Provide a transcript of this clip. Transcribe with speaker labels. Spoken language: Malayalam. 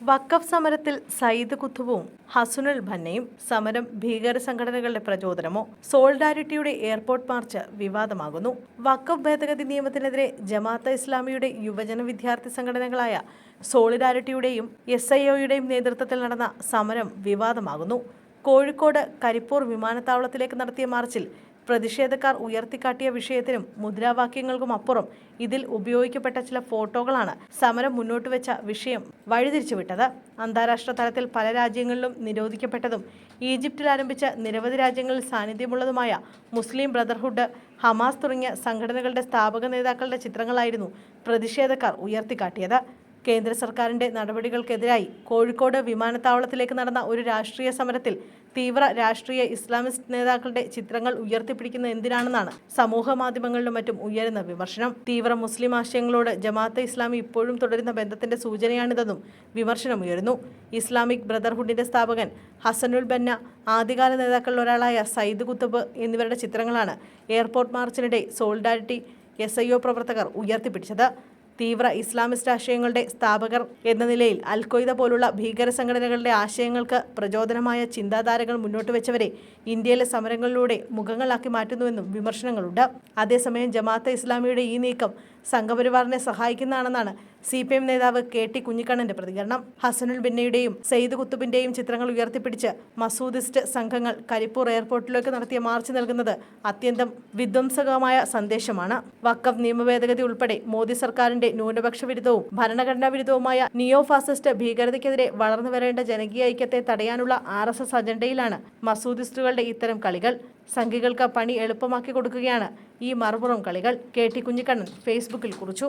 Speaker 1: വക്കഫ് സമരത്തിൽ സയ്യിദ് കുത്തുബും ഹസുനുൽ ഭന്നയും സമരം ഭീകര സംഘടനകളുടെ പ്രചോദനമോ സോൾഡാരിറ്റിയുടെ എയർപോർട്ട് മാർച്ച് വിവാദമാകുന്നു. വക്കഫ് ഭേദഗതി നിയമത്തിനെതിരെ ജമാഅത്ത് ഇസ്ലാമിയുടെ യുവജന വിദ്യാർത്ഥി സംഘടനകളായ സോളിഡാരിറ്റിയുടെയും എസ് ഐ ഒയുടെയും നേതൃത്വത്തിൽ നടന്ന സമരം വിവാദമാകുന്നു. കോഴിക്കോട് കരിപ്പൂർ വിമാനത്താവളത്തിലേക്ക് നടത്തിയ മാർച്ചിൽ പ്രതിഷേധക്കാർ ഉയർത്തിക്കാട്ടിയ വിഷയത്തിനും മുദ്രാവാക്യങ്ങൾക്കും അപ്പുറം ഇതിൽ ഉപയോഗിക്കപ്പെട്ട ചില ഫോട്ടോകളാണ് സമരം മുന്നോട്ട് വെച്ച വിഷയം വഴിതിരിച്ചുവിട്ടത്. അന്താരാഷ്ട്ര തലത്തിൽ പല രാജ്യങ്ങളിലും നിരോധിക്കപ്പെട്ടതും ഈജിപ്തിൽ ആരംഭിച്ച നിരവധി രാജ്യങ്ങളിൽ സാന്നിധ്യമുള്ളതുമായ മുസ്ലിം ബ്രദർഹുഡ് ഹമാസ് തുടങ്ങിയ സംഘടനകളുടെ സ്ഥാപക നേതാക്കളുടെ ചിത്രങ്ങളായിരുന്നു പ്രതിഷേധക്കാർ ഉയർത്തിക്കാട്ടിയത്. കേന്ദ്ര സർക്കാരിന്റെ നടപടികൾക്കെതിരായി കോഴിക്കോട് വിമാനത്താവളത്തിലേക്ക് നടന്ന ഒരു രാഷ്ട്രീയ സമരത്തിൽ തീവ്ര രാഷ്ട്രീയ ഇസ്ലാമിസ്റ്റ് നേതാക്കളുടെ ചിത്രങ്ങൾ ഉയർത്തിപ്പിടിക്കുന്ന എന്തിനാണെന്നാണ് സമൂഹ മാധ്യമങ്ങളിലും മറ്റും ഉയരുന്ന വിമർശനം. തീവ്ര മുസ്ലിം ആശയങ്ങളോട് ജമാഅത്തെ ഇസ്ലാമി ഇപ്പോഴും തുടരുന്ന ബന്ധത്തിന്റെ സൂചനയാണിതെന്നും വിമർശനമുയരുന്നു. ഇസ്ലാമിക് ബ്രദർഹുഡിന്റെ സ്ഥാപകൻ ഹസനുൽ ബന്ന ആദ്യകാല നേതാക്കളിൽ ഒരാളായ സയ്യിദ് കുത്തബ് എന്നിവരുടെ ചിത്രങ്ങളാണ് എയർപോർട്ട് മാർച്ചിനിടെ സോൾഡാരിറ്റി എസ് ഐ ഒ പ്രവർത്തകർ ഉയർത്തിപ്പിടിച്ചത്. തീവ്ര ഇസ്ലാമിസ്റ്റ് ആശയങ്ങളുടെ സ്ഥാപകർ എന്ന നിലയിൽ അൽ പോലുള്ള ഭീകര സംഘടനകളുടെ ആശയങ്ങൾക്ക് പ്രചോദനമായ ചിന്താധാരകൾ മുന്നോട്ട് വെച്ചവരെ ഇന്ത്യയിലെ സമരങ്ങളിലൂടെ മുഖങ്ങളാക്കി മാറ്റുന്നുവെന്നും വിമർശനങ്ങളുണ്ട്. അതേസമയം ജമാഅത്തെ ഇസ്ലാമിയുടെ ഈ നീക്കം സംഘപരിവാറിനെ സഹായിക്കുന്നതാണെന്നാണ് സി പി എം നേതാവ് കെ ടി കുഞ്ഞിക്കണ്ണന്റെ പ്രതികരണം. ഹസനുൽ ബിന്നയുടെയും സെയ്ദ് കുത്തുബിന്റെയും ചിത്രങ്ങൾ ഉയർത്തിപ്പിടിച്ച് മസൂദിസ്റ്റ് സംഘങ്ങൾ കരിപ്പൂർ എയർപോർട്ടിലേക്ക് നടത്തിയ മാർച്ച് നൽകുന്നത് അത്യന്തം വിധ്വംസകമായ സന്ദേശമാണ്. വക്കഫ് നിയമഭേദഗതി ഉൾപ്പെടെ മോദി സർക്കാരിന്റെ ന്യൂനപക്ഷ വിരുദ്ധവും ഭരണഘടനാ വിരുദ്ധവുമായ നിയോ ഫാസിസ്റ്റ് ഭീകരതയ്ക്കെതിരെ വളർന്നു വരേണ്ട ജനകീയ ഐക്യത്തെ തടയാനുള്ള ആർ എസ് എസ് അജണ്ടയിലാണ് മസൂദിസ്റ്റുകളുടെ ഇത്തരം കളികൾ. സംഘികൾക്ക് പണി എളുപ്പമാക്കി കൊടുക്കുകയാണ് ഈ മറുപുറം കളികൾ. K T Kunhikannan ഫേസ്ബുക്കിൽ കുറിച്ചു